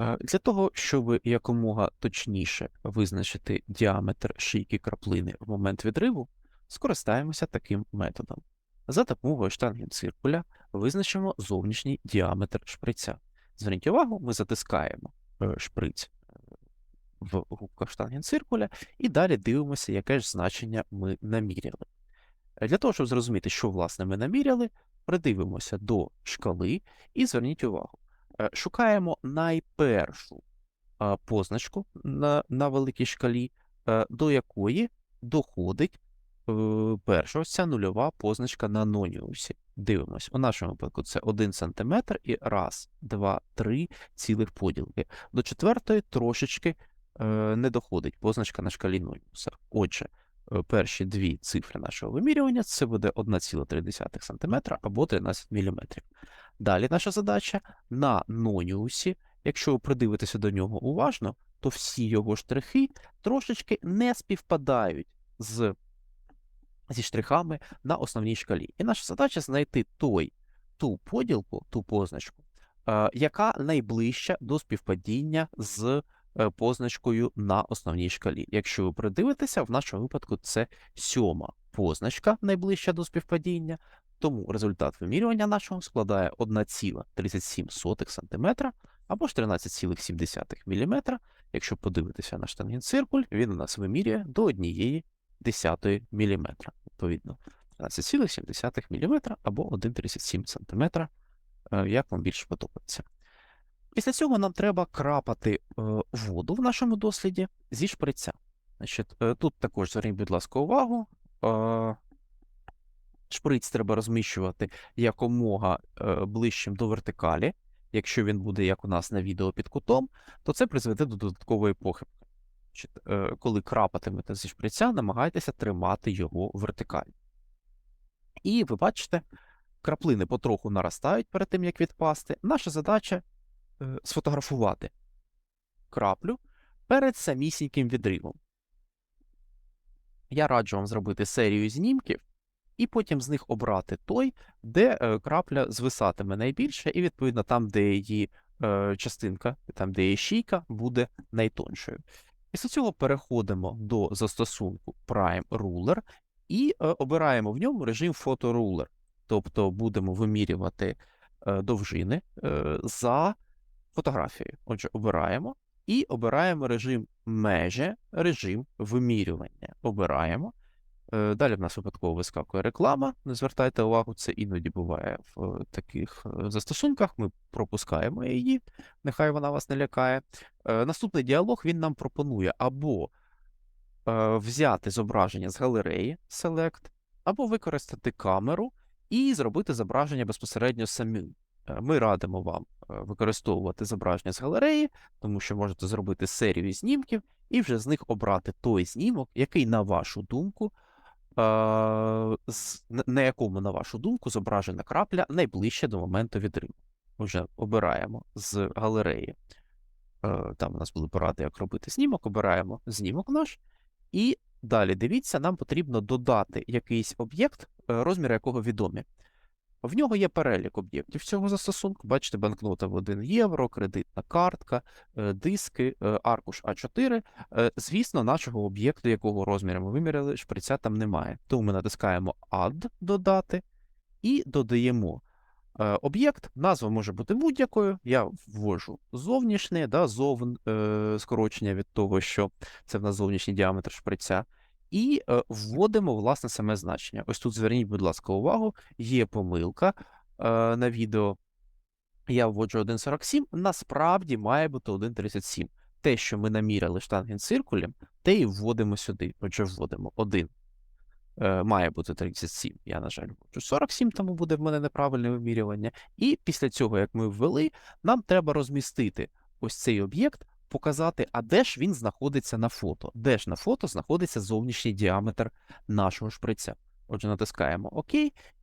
Е, Для того, щоб якомога точніше визначити діаметр шийки краплини в момент відриву, скористаємося таким методом. За допомогою штангенциркуля визначимо зовнішній діаметр шприця. Зверніть увагу, ми затискаємо е, шприць е, в губках штангенциркуля і далі дивимося, яке ж значення ми наміряли. Для того, щоб зрозуміти, що власне ми наміряли, придивимося до шкали і зверніть увагу. Е, Шукаємо найпершу е, позначку на, на великій шкалі, е, до якої доходить перша ця нульова позначка на ноніусі. Дивимось. У нашому випадку це 1 см і раз, два, три цілих поділки. До четвертої трошечки не доходить позначка на шкалі ноніуса. Отже, перші дві цифри нашого вимірювання це буде 1,3 см або 13 мм. Далі наша задача на ноніусі, якщо ви придивитеся до нього уважно, то всі його штрихи трошечки не співпадають з, зі штрихами на основній шкалі. І наша задача знайти той, ту поділку, ту позначку, е, яка найближча до співпадіння з е, позначкою на основній шкалі. Якщо ви придивитеся, в нашому випадку це сьома позначка найближча до співпадіння, тому результат вимірювання нашого складає 1,37 см або ж 13,7 мм. Якщо подивитися на штангенциркуль, він у нас вимірює до 1 десятої мм. Відповідно, 13,7 мм або 1,37 см, е, як вам більше подобається. Після цього нам треба крапати е, воду в нашому досліді зі шприця. Значить, е, тут також зверніть, будь ласка, увагу. Шприць треба розміщувати якомога е, ближчим до вертикалі. Якщо він буде, як у нас на відео під кутом, то це призведе до додаткової похибки. Е, коли крапатимете зі шприця, намагайтеся тримати його вертикально. І ви бачите, краплини потроху наростають перед тим, як відпасти. Наша задача е, сфотографувати краплю перед самісіньким відривом. Я раджу вам зробити серію знімків і потім з них обрати той, де е, крапля звисатиме найбільше, і відповідно там, де її е, частинка, там, де її шийка, буде найтоншою. Після цього переходимо до застосунку Prime Ruler і е, обираємо в ньому режим Photo Тобто будемо вимірювати довжини за фотографією. Отже, обираємо і обираємо режим межі, режим вимірювання. Обираємо. Е, Далі в нас випадково вискакує реклама. Не звертайте увагу, це іноді буває в таких е, застосунках. Ми пропускаємо її, нехай вона вас не лякає. Е, Наступний діалог він нам пропонує або взяти зображення з галереї Select, або використати камеру і зробити зображення безпосередньо самим. Ми радимо вам використовувати зображення з галереї, тому що можете зробити серію знімків і вже з них обрати той знімок, який, на вашу думку, на- на якому, на вашу думку, зображена крапля найближче до моменту відриву. Вже обираємо з галереї. Е, Там у нас були поради, як робити знімок. Обираємо знімок наш. І далі дивіться, нам потрібно додати якийсь об'єкт, е, розміри якого відомі. В нього є перелік об'єктів цього застосунку. Бачите, банкнота в 1 євро, кредитна картка, е, диски, е, аркуш А4. Е, Звісно, нашого об'єкту, якого розміру ми виміряли, шприця там немає. Тому ми натискаємо Add додати і додаємо об'єкт. Назва може бути будь-якою. Я ввожу зовнішнє, да, зовн, скорочення від того, що це в нас зовнішній діаметр шприця. І е, вводимо власне саме значення. Ось тут зверніть, будь ласка, увагу, є помилка е, на відео. Я вводжу 1,47, насправді має бути 1,37. Те, що ми наміряли штангенциркулем, те і вводимо сюди. Отже, вводимо 1. Е, має бути 37. Я, на жаль, вводжу 47, тому буде в мене неправильне вимірювання. І після цього, як ми ввели, нам треба розмістити ось цей об'єкт, показати, а де ж він знаходиться на фото. Де ж на фото знаходиться зовнішній діаметр нашого шприця. Отже, натискаємо ОК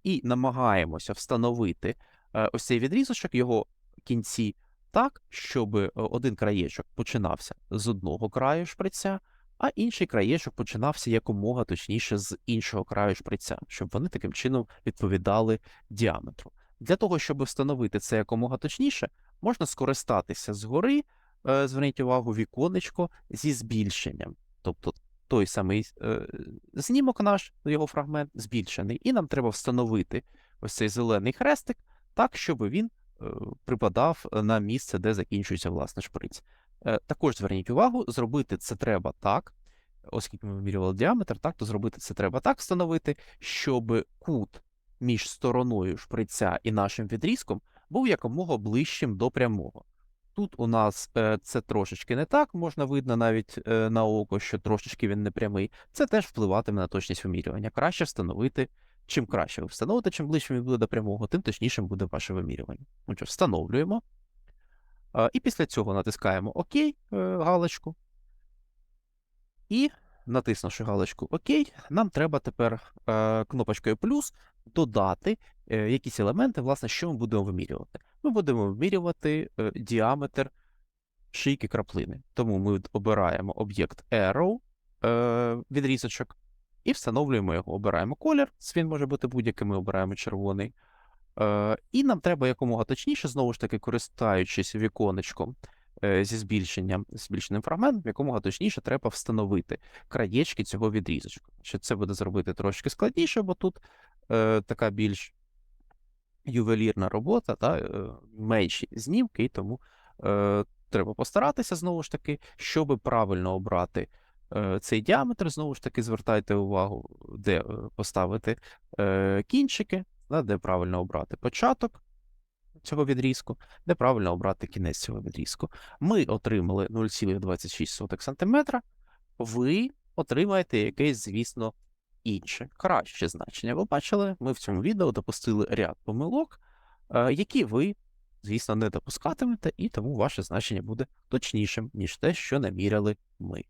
і намагаємося встановити е, ось цей відрізочок, його кінці так, щоб е, один краєчок починався з одного краю шприця, а інший краєчок починався якомога точніше з іншого краю шприця, щоб вони таким чином відповідали діаметру. Для того, щоб встановити це якомога точніше, можна скористатися згори зверніть увагу, віконечко зі збільшенням. Тобто той самий е, знімок наш, його фрагмент збільшений, і нам треба встановити ось цей зелений хрестик так, щоб він е, припадав на місце, де закінчується власне шприц. Е, також зверніть увагу, зробити це треба так, оскільки ми вимірювали діаметр, так, то зробити це треба так встановити, щоб кут між стороною шприця і нашим відрізком був якомога ближчим до прямого. Тут у нас е, це трошечки не так, можна видно навіть е, на око, що трошечки він не прямий. Це теж впливатиме на точність вимірювання. Краще встановити. Чим краще ви встановите, чим ближче він буде до прямого, тим точнішим буде ваше вимірювання. Отже, встановлюємо. Е, і після цього натискаємо ОК галочку. І, натиснувши галочку ОК, нам треба тепер кнопочкою плюс додати е, якісь елементи, власне, що ми будемо вимірювати. Ми будемо вимірювати е, діаметр шийки краплини. Тому ми обираємо об'єкт Arrow, е, відрізочок, і встановлюємо його. Обираємо колір, він може бути будь-який, ми обираємо червоний. І нам треба якомога точніше, знову ж таки, користуючись віконечком зі збільшенням, збільшеним фрагментом, якомога точніше треба встановити краєчки цього відрізочка. Що це буде зробити трошки складніше, бо тут е, така більш ювелірна робота, та, е, менші знімки, і тому е, треба постаратися знову ж таки, щоб правильно обрати е, цей діаметр. Знову ж таки, звертайте увагу, де е, поставити е, кінчики, де правильно обрати початок цього відрізку, де правильно обрати кінець цього відрізку. Ми отримали 0,26 см, ви отримаєте якесь, звісно, інше, краще значення. Ви бачили, ми в цьому відео допустили ряд помилок, е, які ви, звісно, не допускатимете, і тому ваше значення буде точнішим, ніж те, що наміряли ми.